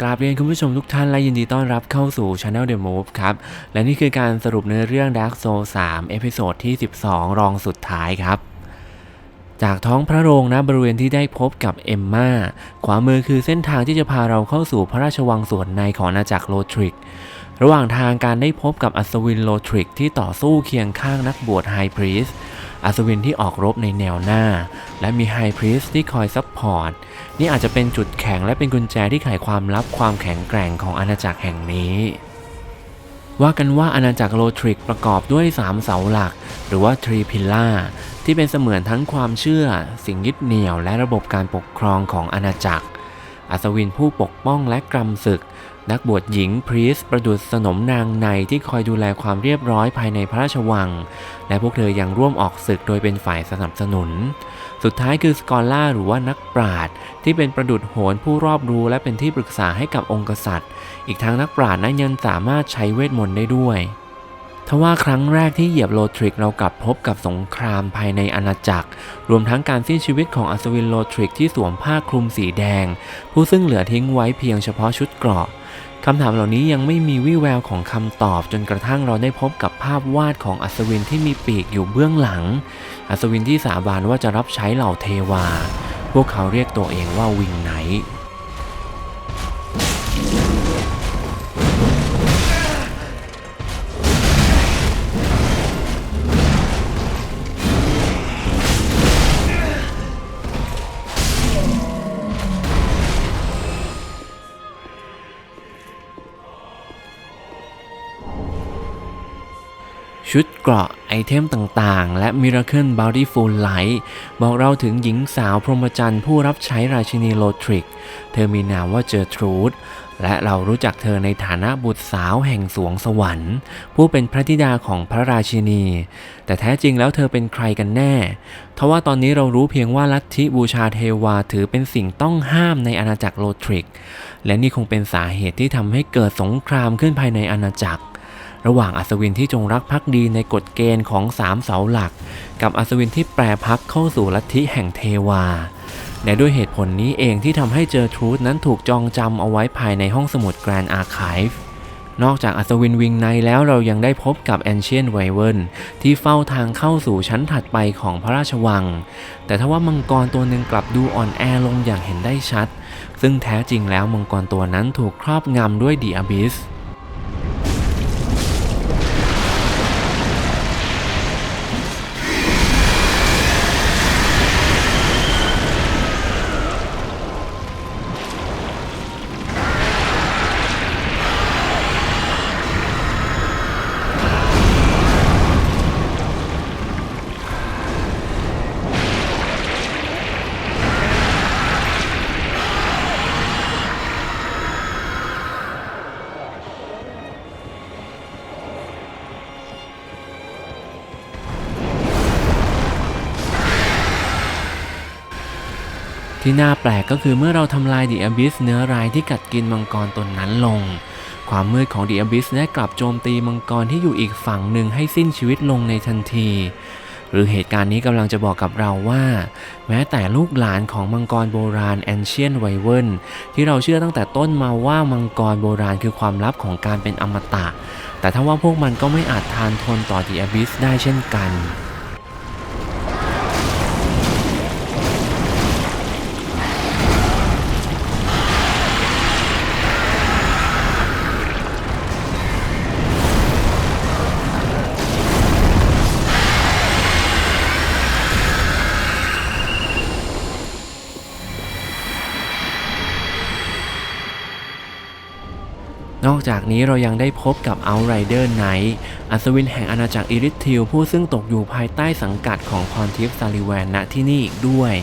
กราบเรียนคุณผู้ชมทุกท่านและยินดีต้อนรับเข้าสู่ Channel The Move ครับ และนี่คือการสรุปเนื้อเรื่อง Dark Soul 3 เอพิโซดที่ 12 รองสุดท้ายครับ จากท้องพระโรงนะบริเวณที่ได้พบกับเอมมาขวามือคือเส้นทางที่จะพาเราเข้าสู่พระราชวังส่วนในของอาณาจักรโลทริก ระหว่างทางการได้พบกับอัศวินโลทริกที่ต่อสู้เคียงข้างนักบวชไฮพรีสอัศวินที่ออกรบในแนวหน้า และมีไฮพรีสที่คอยซัพพอร์ต นี่อาจจะเป็นจุดแข็งและเป็นกุญแจที่ไขความลับความแข็งแกร่งของอาณาจักรแห่งนี้ ว่ากันว่าอาณาจักรโลทริกประกอบด้วย 3 เสาหลัก หรือว่าทรีพิลล่าที่เป็นเสมือนทั้งความเชื่อ สิ่งยึดเหนี่ยวและระบบการปกครองของอาณาจักร อัศวินผู้ปกป้องและกรำศึก นักบวชหญิงพรีสประดุษสนมนางในที่คอยดูแลความเรียบร้อยภายในพระราชวัง และพวกเธอยังร่วมออกศึกโดยเป็นฝ่ายสนับสนุน สุดท้ายคือสกอลล่าหรือว่านักปราชญ์ที่เป็นประดุษโหนผู้รอบรู้และเป็นที่ปรึกษาให้กับองค์กษัตริย์ อีกทั้งนักปราชญ์นั้นยังสามารถใช้เวทมนต์ได้ด้วย ทว่าครั้งแรกที่เหยียบโลทริกเรากลับพบกับสงครามภายในอาณาจักร รวมทั้งการสิ้นชีวิตของอัศวินโลทริกที่สวมผ้าคลุมสีแดง ผู้ซึ่งเหลือทิ้งไว้เพียงเฉพาะชุดเกราะคำถามเหล่านี้ยังไม่มีวี่แววของคำตอบจนกระทั่งเราได้พบกับภาพวาดของอัศวินที่มีปีกอยู่เบื้องหลัง อัศวินที่สาบานว่าจะรับใช้เหล่าเทวา พวกเขาเรียกตัวเองว่าวิงไนท์ ชุดเกราะไอเทมต่างๆ และ Miracle Bountiful Light บอกเราถึงหญิงสาวพรหมจรรย์ผู้รับใช้ราชินีโลทริก เธอมีนามว่าเจอทรูดและเรารู้จักเธอในฐานะบุตรสาวแห่งสวงสวรรค์ ผู้เป็นพระธิดาของพระราชินี แต่แท้จริงแล้วเธอเป็นใครกันแน่ ทว่าตอนนี้เรารู้เพียงว่าลัทธิบูชาเทวาถือเป็นสิ่งต้องห้ามในอาณาจักรโลทริก และนี่คงเป็นสาเหตุที่ทำให้เกิดสงครามขึ้นภายในอาณาจักร ระหว่างอัศวินที่จงรักภักดีในกฎเกณฑ์ของสามเสาหลัก กับอัศวินที่แปรพักเข้าสู่ลัทธิแห่งเทวาและด้วยเหตุผลนี้เองที่ทำให้เจอทรูธนั้นถูกจองจำเอาไว้ภายในห้องสมุดแกรนด์อาร์คายฟ์นอกจากอัศวินวิงในแล้วเรายังได้พบกับแอนเชียนไวเวิร์นที่เฝ้าทางเข้าสู่ชั้นถัดไปของพระราชวัง แต่ทว่ามังกรตัวหนึ่งกลับดูอ่อนแอลงอย่างเห็นได้ชัด ซึ่งแท้จริงแล้วมังกรตัวนั้นถูกครอบงำด้วยดีอาบิส ที่น่าแปลกก็คือเมื่อเราทำลายดีอ b บิสเนื้อร้ายที่กัดกินมังกรตนนั้นลง ความมืดของดีอ b บิสได้กลับโจมตีมังกรที่อยู่อีกฝั่งหนึ่งให้สิ้นชีวิตลงในทันที หรือเหตุการณ์นี้กำลังจะบอกกับเราว่า แม้แต่ลูกหลานของมังกรโบราณแอนเชียนไวเวิร์นที่เราเชื่อตั้งแต่ต้นมาว่ามังกรโบราณคือความลับของการเป็นอมตะ แต่ถ้าว่าพวกมันก็ไม่อาจทานทนต่อดีอ b บิสได้เช่นกัน อกจากนี้เรายังได้พบกับ Outrider Knight อัศวินแห่งอาณาจักรอิริทิลผู้ซึ่งตกอยู่ภายใต้สังกัดของพรทิฟซาลิแวนณที่นี่อีกด้วย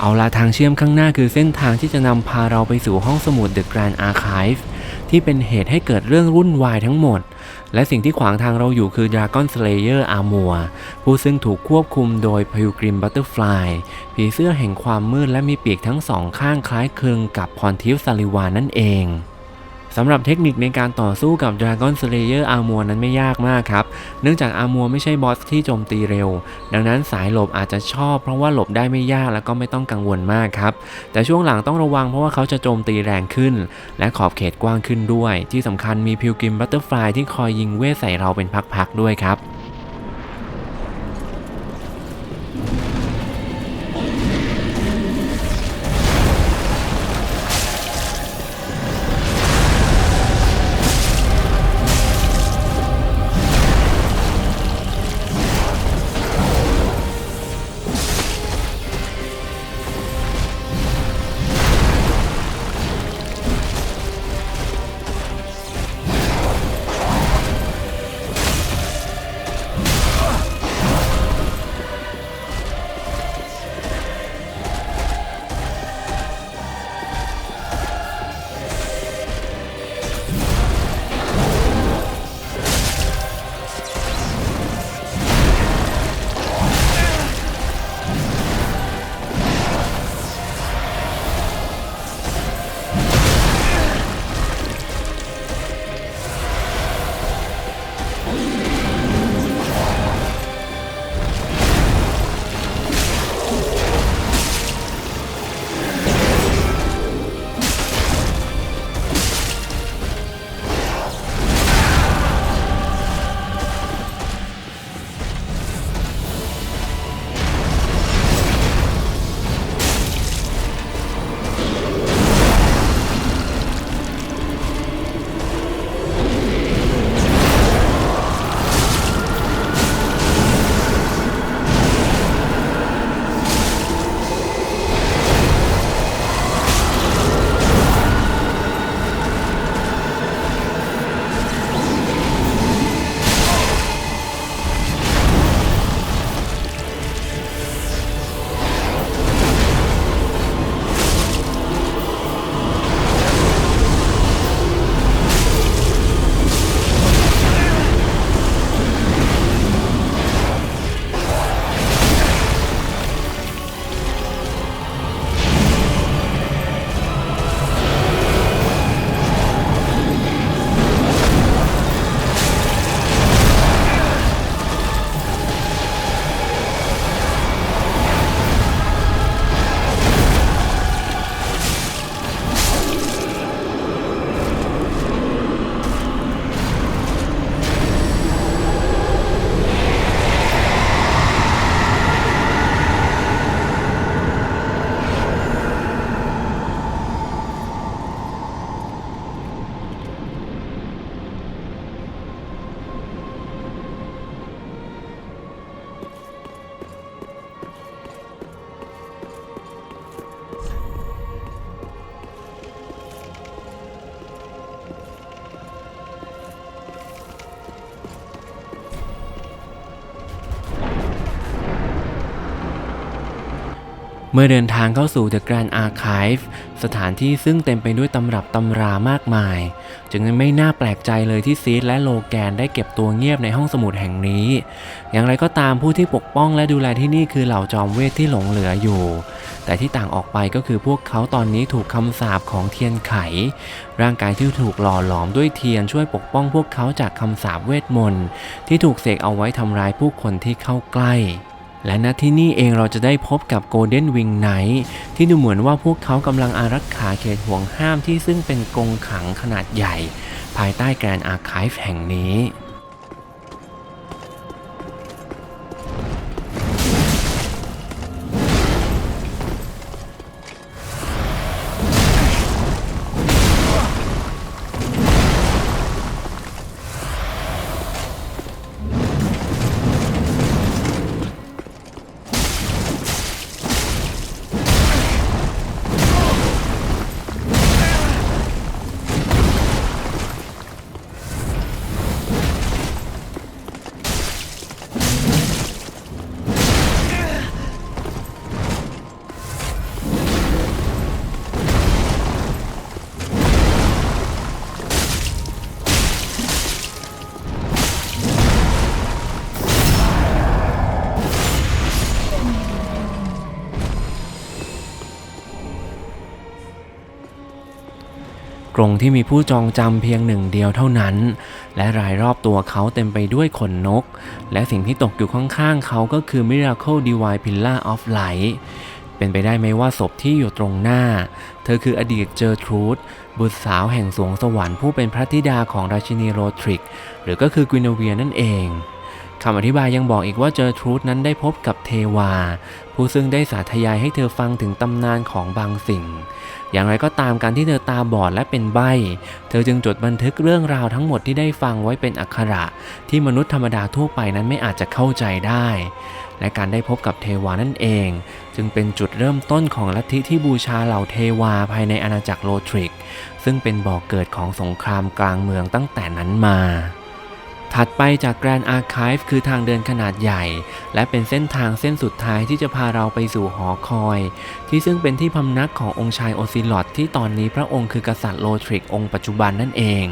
เอาละทางเชื่อมข้างหน้าคือเส้นทางที่จะนำพาเราไปสู่ห้องสมุด The Grand Archive ที่เป็นเหตุให้เกิดเรื่องวุ่นวายทั้งหมด และสิ่งที่ขวางทางเราอยู่คือ Dragon Slayer Armor ผู้ซึ่งถูกควบคุมโดย Pilgrim Butterfly ผีเสื้อแห่งความมืดและมีปีกทั้งสองข้างคล้ายคลึงกับพรทิฟซาลิวานนั่นเอง สำหรับเทคนิคในการต่อสู้กับ Dragon Slayer อามัวนั้นไม่ยากมากครับ เนื่องจากอามัวไม่ใช่บอสที่โจมตีเร็ว ดังนั้นสายหลบอาจจะชอบ เพราะว่าหลบได้ไม่ยากแล้วก็ไม่ต้องกังวลมากครับ แต่ช่วงหลังต้องระวังเพราะว่าเขาจะโจมตีแรงขึ้น และขอบเขตกว้างขึ้นด้วย ที่สำคัญมีพิวกิมบัตเตอร์ฟลายที่คอยยิงเวทใส่เราเป็นพักๆด้วยครับ เมื่อเดินทางเข้าสู่ The Grand Archive สถานที่ซึ่งเต็มไปด้วยตำรับตำรามากมาย จึงไม่น่าแปลกใจเลยที่ซีดและโลแกนได้เก็บตัวเงียบในห้องสมุดแห่งนี้ อย่างไรก็ตามผู้ที่ปกป้องและดูแลที่นี่คือเหล่าจอมเวทที่หลงเหลืออยู่ แต่ที่ต่างออกไปก็คือพวกเขาตอนนี้ถูกคำสาปของเทียนไข ร่างกายที่ถูกหล่อหลอมด้วยเทียนช่วยปกป้องพวกเขาจากคำสาปเวทมนต์ที่ถูกเสกเอาไว้ทำร้ายผู้คนที่เข้าใกล้ และณที่นี่เองเราจะได้พบกับโกลเด้นวิงไนท์ที่ดูเหมือนว่าพวกเขากำลังอารักขาเขตห่วงห้ามที่ซึ่งเป็นกรงขังขนาดใหญ่ ภายใต้แกรนอาร์คายแห่งนี้ กรงที่มีผู้จองจำเพียงหนึ่งเดียวเท่านั้น และรายรอบตัวเขาเต็มไปด้วยขนนก และสิ่งที่ตกอยู่ข้างๆเขาก็คือ Miracle Divine Pillar of Light เป็นไปได้ไหมว่าศพที่อยู่ตรงหน้า เธอคืออดีตเจอทรูธบุตรสาวแห่งสวงสวรรค์ผู้เป็นพระธิดาของราชินีโรทริก หรือก็คือกินเวียนั่นเอง คำอธิบายยังบอกอีกว่าเจอทรูธนั้นได้พบกับเทวา ผู้ซึ่งได้สาธยายให้เธอฟังถึงตำนานของบางสิ่ง อย่างไรก็ตามการที่เธอตาบอดและเป็นใบ้ เธอจึงจดบันทึกเรื่องราวทั้งหมดที่ได้ฟังไว้เป็นอักขระ ที่มนุษย์ธรรมดาทั่วไปนั้นไม่อาจจะเข้าใจได้ และการได้พบกับเทวานั่นเอง จึงเป็นจุดเริ่มต้นของลัทธิที่บูชาเหล่าเทวาภายในอาณาจักรโลทริก ซึ่งเป็นบ่อกเกิดของสงครามกลางเมืองตั้งแต่นั้นมา ถัดไปจากแกรนด์อาร์ค v ฟคือทางเดินขนาดใหญ่ และเป็นเส้นทางเส้นสุดท้ายที่จะพาเราไปสู่หอคอย ที่ซึ่งเป็นที่พำนักขององค์ชายโอซิลอดที่ตอนนี้พระองค์คือกษัตริย์โลทริกองค์ปัจจุบันนั่นเอง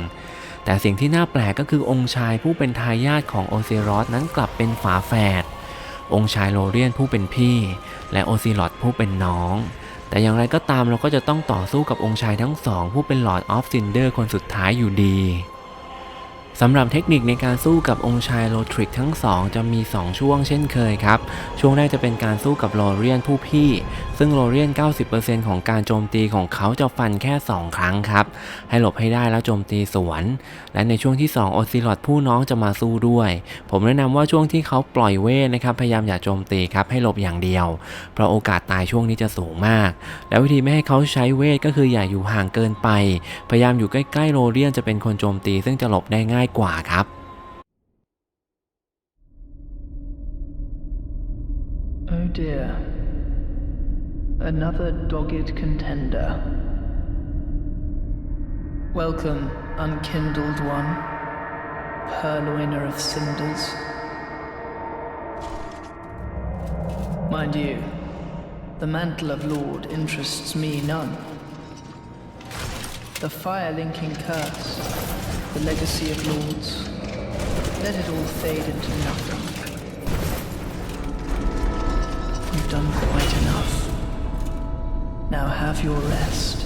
แต่สิ่งที่น่าแปลกก็คือองค์ชายผู้เป็นทายาทของโอซิรอสนั้นกลับเป็นฝาแฝดองค์ชายโลเรียนผู้เป็นพี่ และโอซิลอดผู้เป็นน้อง แต่อย่างไรก็ตามเราก็จะต้องต่อสู้กับองค์ชายทั้งสองผู้เป็นลอร์ดออฟซินเดอร์คนสุดท้ายอยู่ดี สำหรับเทคนิคในการสู้กับองค์ชายโลทริกทั้งสองจะมี 2 ช่วงเช่นเคยครับ ช่วงแรกจะเป็นการสู้กับโลเรียนผู้พี่ ซึ่งโลเรียน 90%ของการโจมตีของเขาจะฟันแค่ 2 ครั้งครับ ให้หลบให้ได้แล้วโจมตีสวน และในช่วงที่ 2 โอซิลอดผู้น้องจะมาสู้ด้วย ผมแนะนำว่าช่วงที่เขาปล่อยเวทนะครับ พยายามอย่าโจมตีครับให้หลบอย่างเดียว เพราะโอกาสตายช่วงนี้จะสูงมาก แล้ววิธีไม่ให้เขาใช้เวทก็คืออย่าอยู่ห่างเกินไป พยายามอยู่ใกล้ๆโรเรียนจะเป็นคนโจมตี ซึ่งจะหลบได้ง่ากว่าครับ Oh dear. Another dogged contender. Welcome, unkindled one, purloiner of cinders. Mind you, the mantle of Lord interests me none. The fire linking curse, the legacy of lords, let it all fade into nothing. You've done quite enough. Now have your rest.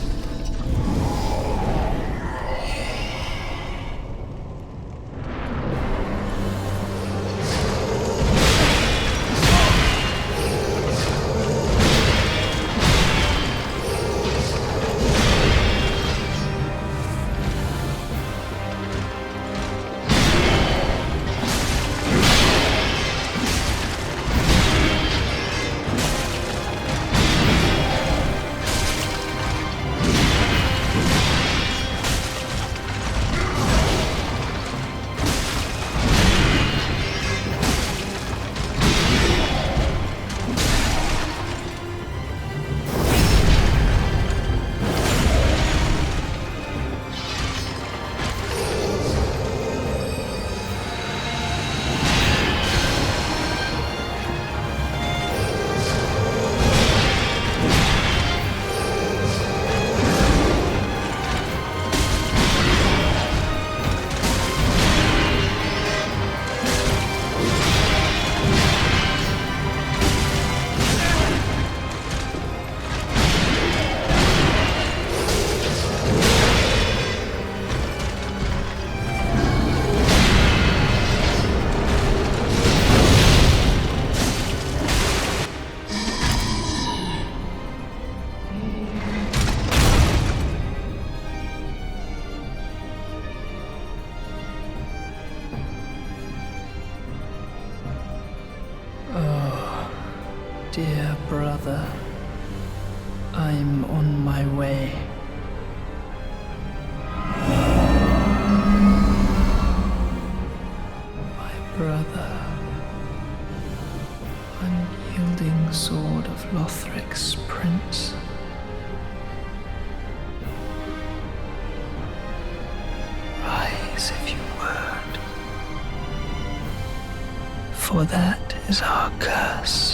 Lothric's prince. Rise if you would. For that is our curse.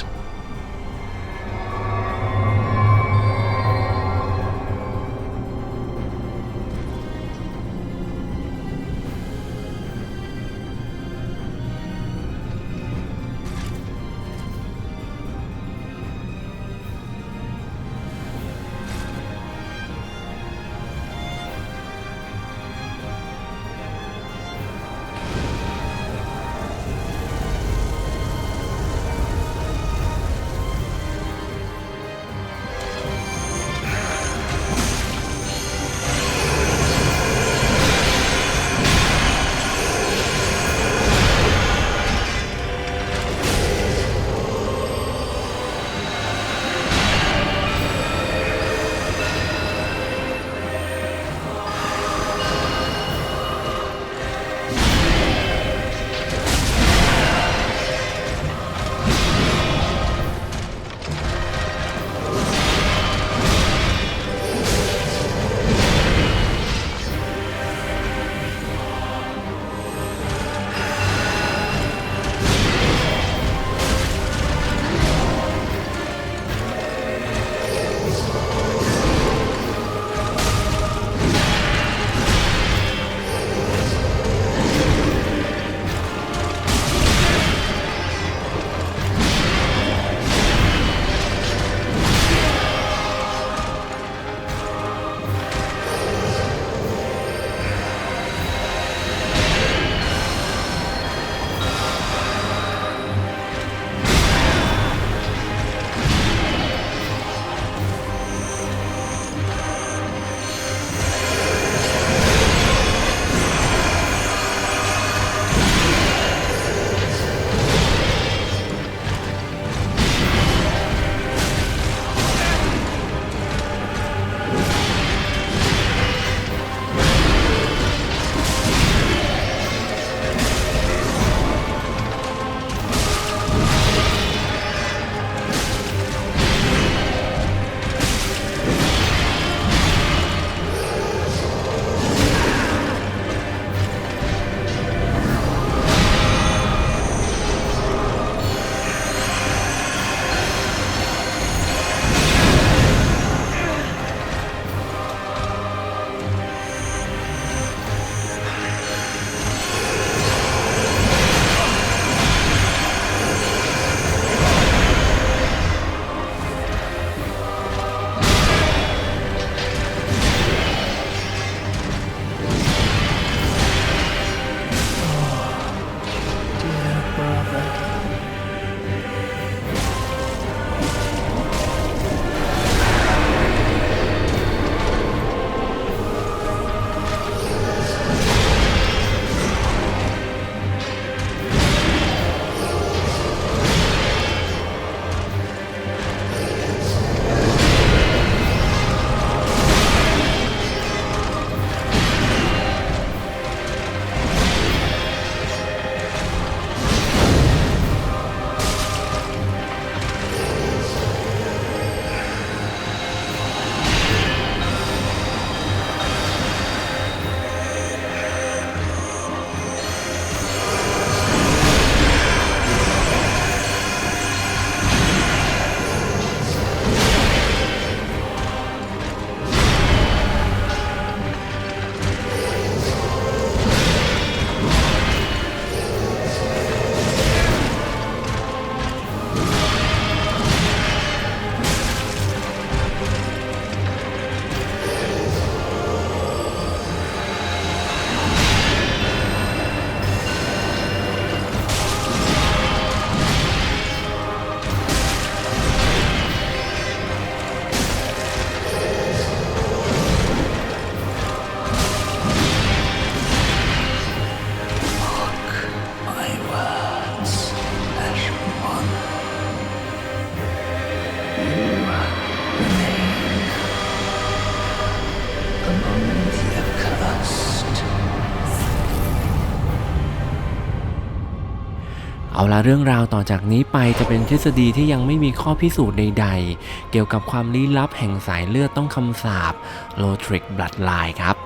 เรื่องราวต่อจากนี้ไปจะเป็นทฤษฎีที่ยังไม่มีข้อพิสูจน์ใดๆ เกี่ยวกับความลี้ลับแห่งสายเลือดต้องคำสาปโลทริกบลัดไลน์ครับ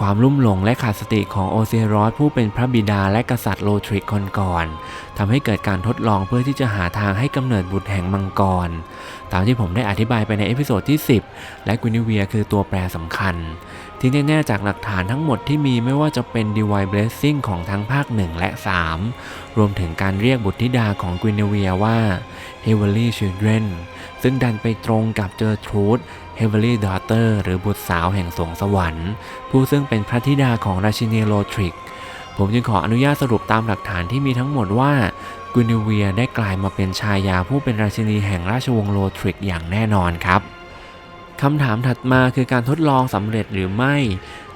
ความลุ่มหลงและขาดสติของโอเซรอสผู้เป็นพระบิดาและกษัตริย์โลทริกคนก่อนทำให้เกิดการทดลองเพื่อที่จะหาทางให้กำเนิดบุตรแห่งมังกร ตามที่ผมได้อธิบายไปในเอพิโซดที่ 10 และกวินิเวียคือตัวแปรสำคัญ ที่แน่ๆจากหลักฐานทั้งหมดที่มีไม่ว่าจะเป็น Divine Blessing ของทั้งภาค 1 และ 3 รวมถึงการเรียกบุตรธิดาของกวินเวียว่า Heavenly Children ซึ่งดันไปตรงกับเจอทรูธ Heavenly Daughter หรือบุตรสาวแห่งสวงสวรรค์ ผู้ซึ่งเป็นพระธิดาของราชินีโลทริก ผมจึงขออนุญาตสรุปตามหลักฐานที่มีทั้งหมดว่ากุนิเวียได้กลายมาเป็นชายาผู้เป็นราชินีแห่งราชวงศ์โลทริกอย่างแน่นอนครับ คำถามถัดมาคือการทดลองสำเร็จหรือไม่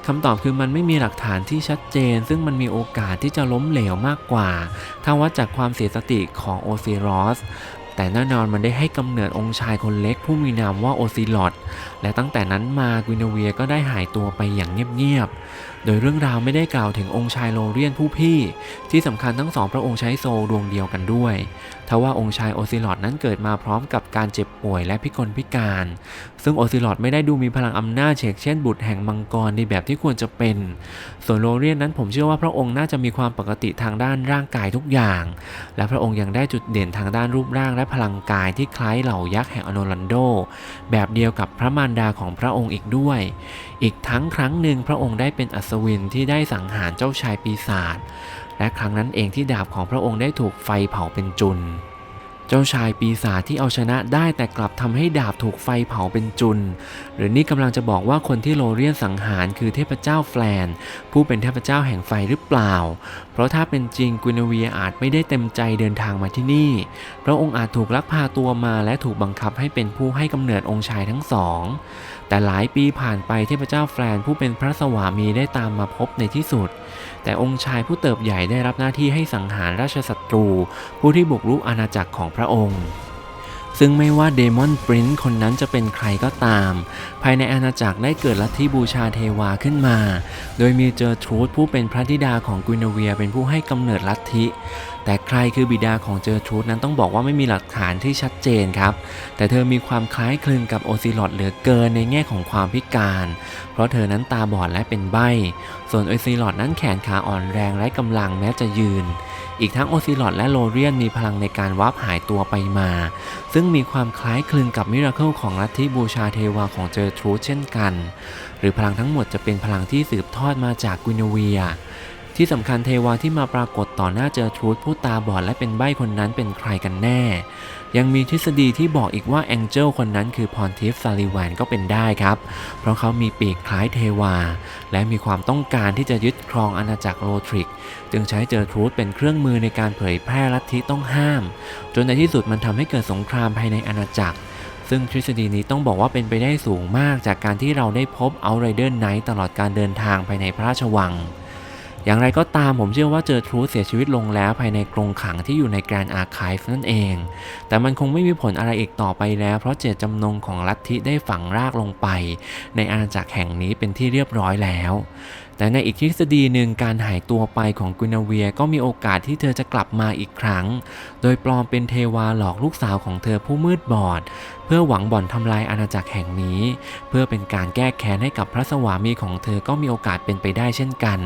คำตอบคือมันไม่มีหลักฐานที่ชัดเจน ซึ่งมันมีโอกาสที่จะล้มเหลวมากกว่า ถ้าวัดจากความเสียสติของโอซิรอสแต่แน่นอนมันได้ให้กำเนิดองค์ชายคนเล็กผู้มีนามว่าโอซิลอดและตั้งแต่นั้นมากุนเวียก็ได้หายตัวไปอย่างเงียบๆ โดยเรื่องราวไม่ได้กล่าวถึงองค์ชายโลเรียนผู้พี่ ที่สำคัญทั้งสองพระองค์ใช้โซดวงเดียวกันด้วยทว่าองค์ชายโอซิลอดนั้นเกิดมาพร้อมกับการเจ็บป่วยและพิกลพิการ ซึ่งโอซิลอดไม่ได้ดูมีพลังอำนาจเฉกเช่นบุตรแห่งมังกรในแบบที่ควรจะเป็น ส่วนโลเรียนนั้นผมเชื่อว่าพระองค์น่าจะมีความปกติทางด้านร่างกายทุกอย่าง และพระองค์ยังได้จุดเด่นทางด้านรูปร่างและพลังกายที่คล้ายเหล่ายักษ์แห่งอโนลันโด แบบเดียวกับพระมารดาของพระองค์อีกด้วยอีกทั้งครั้งหนึ่งพระองค์ได้เป็นอัศวินที่ได้สังหารเจ้าชายปีศาจ และครั้งนั้นเองที่ดาบของพระองค์ได้ถูกไฟเผาเป็นจุน เจ้าชายปีศาจที่เอาชนะได้แต่กลับทำให้ดาบถูกไฟเผาเป็นจุน หรือนี่กำลังจะบอกว่าคนที่โลเรียนสังหารคือเทพเจ้าแฟลน ผู้เป็นเทพเจ้าแห่งไฟหรือเปล่า เพราะถ้าเป็นจริงกุนเวียอาจไม่ได้เต็มใจเดินทางมาที่นี่ พระองค์อาจถูกลักพาตัวมาและถูกบังคับให้เป็นผู้ให้กำเนิดองค์ชายทั้งสอง แต่หลายปีผ่านไปเทพเจ้าแฟลนผู้เป็นพระสวามีได้ตามมาพบในที่สุด แต่องค์ชายผู้เติบใหญ่ได้รับหน้าที่ให้สังหารราชศัตรู ผู้ที่บุกรุกอาณาจักรของพระองค์ ซึ่งไม่ว่าเดมอนปรินซ์คนนั้นจะเป็นใครก็ตาม ภายในอาณาจักรได้เกิดลัทธิบูชาเทวาขึ้นมา โดยมีเจอทรูธผู้เป็นพระธิดาของกุนเวียเป็นผู้ให้กำเนิดลัทธิ แต่ใครคือบิดาของเจอทรูธนั้นต้องบอกว่าไม่มีหลักฐานที่ชัดเจนครับ แต่เธอมีความคล้ายคลึงกับโอซิลอดเหลือเกินในแง่ของความพิการ เพราะเธอนั้นตาบอดและเป็นใบ้ ส่วนโอซิลอดนั้นแขนขาอ่อนแรงไร้กำลังแม้จะยืน อีกทั้งโอซิลอดและโลเรียนมีพลังในการวับหายตัวไปมา ซึ่งมีความคล้ายคลึงกับมิราเคิลของลัทธิบูชาเทวาของเจอทรูเช่นกัน หรือพลังทั้งหมดจะเป็นพลังที่สืบทอดมาจากกุนเวีย ที่สำคัญเทวาที่มาปรากฏต่อหน้าเจอทรูธผู้ตาบอดและเป็นใบ้คนนั้นเป็นใครกันแน่ ยังมีทฤษฎีที่บอกอีกว่าแองเจิลคนนั้นคือพรทิฟซาลิแวนก็เป็นได้ครับ เพราะเขามีปีกคล้ายเทวา และมีความต้องการที่จะยึดครองอาณาจักรโลทริก จึงใช้เจอทรูธเป็นเครื่องมือในการเผยแพร่ลัทธิต้องห้าม จนในที่สุดมันทำให้เกิดสงครามภายในอาณาจักรซึ่งทฤษฎีนี้ต้องบอกว่าเป็นไปได้สูงมากจากการที่เราได้พบเอาไรเดอร์ไนท์ตลอดการเดินทางภายในพระราชวัง อย่างไรก็ตามผมเชื่อว่าเจอทรูเสียชีวิตลงแล้วภายในกรงขังที่อยู่ในแกรนอาร์คายฟนั่นเอง แต่มันคงไม่มีผลอะไรอีกต่อไปแล้ว เพราะเจตจำนงของลัทธิได้ฝังรากลงไป ในอาณาจักรแห่งนี้เป็นที่เรียบร้อยแล้ว แต่ในอีกทฤษฎีหนึ่งการหายตัวไปของกุนเวียก็มีโอกาสที่เธอจะกลับมาอีกครั้ง โดยปลอมเป็นเทวาหลอกลูกสาวของเธอผู้มืดบอด เพื่อหวังบ่อนทำลายอาณาจักรแห่งนี้ เพื่อเป็นการแก้แค้นให้กับพระสวามีของเธอก็มีโอกาสเป็นไปได้เช่นกัน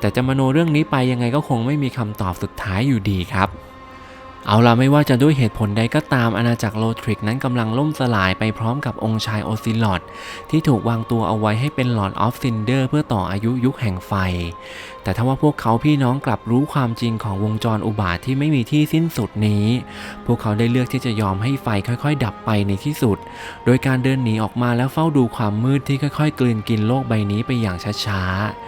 แต่จะมโนเรื่องนี้ไปยังไงก็คงไม่มีคำตอบสุดท้ายอยู่ดีครับ เอาล่ะไม่ว่าจะด้วยเหตุผลใดก็ตามอาณาจักรโลทริกนั้นกำลังล่มสลายไปพร้อมกับองค์ชายโอซิลอดที่ถูกวางตัวเอาไว้ให้เป็นหลอดออฟซินเดอร์เพื่อต่ออายุยุคแห่งไฟ แต่ถ้าว่าพวกเขาพี่น้องกลับรู้ความจริงของวงจรอุบาทที่ไม่มีที่สิ้นสุดนี้ พวกเขาได้เลือกที่จะยอมให้ไฟค่อยๆ ดับไปในที่สุด โดยการเดินหนีออกมาแล้วเฝ้าดูความมืดที่ค่อย ๆ กลืนกินโลกใบนี้ไปอย่างช้าๆ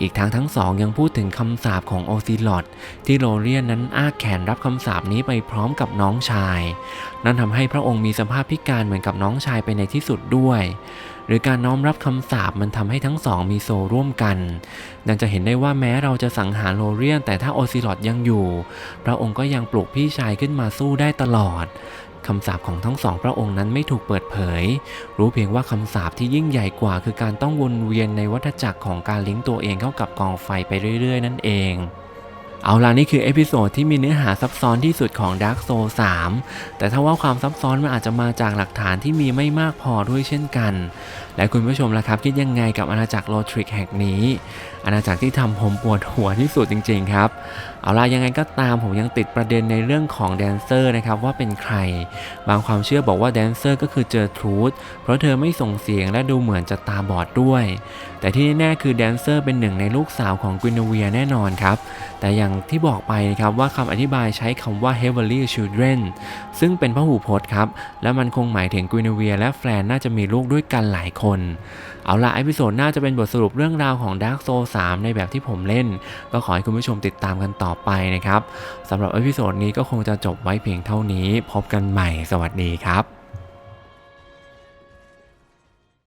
อีกทั้งทั้งสองยังพูดถึงคำสาปของโอซิลอดที่โรเรียนนั้นอ้าแขนรับคำสาปนี้ไปพร้อมกับน้องชาย นั่นทำให้พระองค์มีสภาพพิการเหมือนกับน้องชายไปในที่สุดด้วย หรือการน้อมรับคำสาปมันทำให้ทั้งสองมีโซร่วมกัน ดังจะเห็นได้ว่าแม้เราจะสังหารโรเรียนแต่ถ้าโอซิลอดยังอยู่ พระองค์ก็ยังปลุกพี่ชายขึ้นมาสู้ได้ตลอด คำสาปของทั้งสองพระองค์นั้นไม่ถูกเปิดเผย รู้เพียงว่าคำสาปที่ยิ่งใหญ่กว่า คือการต้องวนเวียนในวัฏจักรของการลิงก์ตัวเองเข้ากับกองไฟไปเรื่อย ๆ นั่นเอง เอาล่ะนี่คือเอพิโซดที่มีเนื้อหาซับซ้อนที่สุดของ Dark Soul 3 แต่ถ้าว่าความซับซ้อนมันอาจจะมาจากหลักฐานที่มีไม่มากพอด้วยเช่นกัน และคุณผู้ชมล่ะครับ คิดยังไงกับอาณาจักรโลทริกแห่งนี้ อาณาจักรที่ทำผมปวดหัวที่สุดจริง ๆ ครับ เอาล่ะยังไงก็ตามผมยังติดประเด็นในเรื่องของแดนเซอร์นะครับว่าเป็นใคร บางความเชื่อบอกว่าแดนเซอร์ก็คือเจอทรูธเพราะเธอไม่ส่งเสียงและดูเหมือนจะตาบอดด้วย แต่ที่แน่ๆคือแดนเซอร์เป็นหนึ่งในลูกสาวของกวินเวียแน่นอนครับแต่อย่างที่บอกไปนะครับว่าคำอธิบายใช้คำว่า heavenly children ซึ่งเป็นพหูพจน์ครับ และมันคงหมายถึงกวินเวียและแฟนน่าจะมีลูกด้วยกันหลายคน เอาล่ะเอพิโซดหน้าจะเป็นบทสรุปเรื่องราวของ Dark Soul 3 ในแบบที่ผมเล่น ก็ขอให้คุณผู้ชมติดตามกันต่อไปนะครับสำหรับเอพิโซดนี้ก็คงจะจบไว้เพียงเท่านี้ พบกันใหม่สวัสดีครับ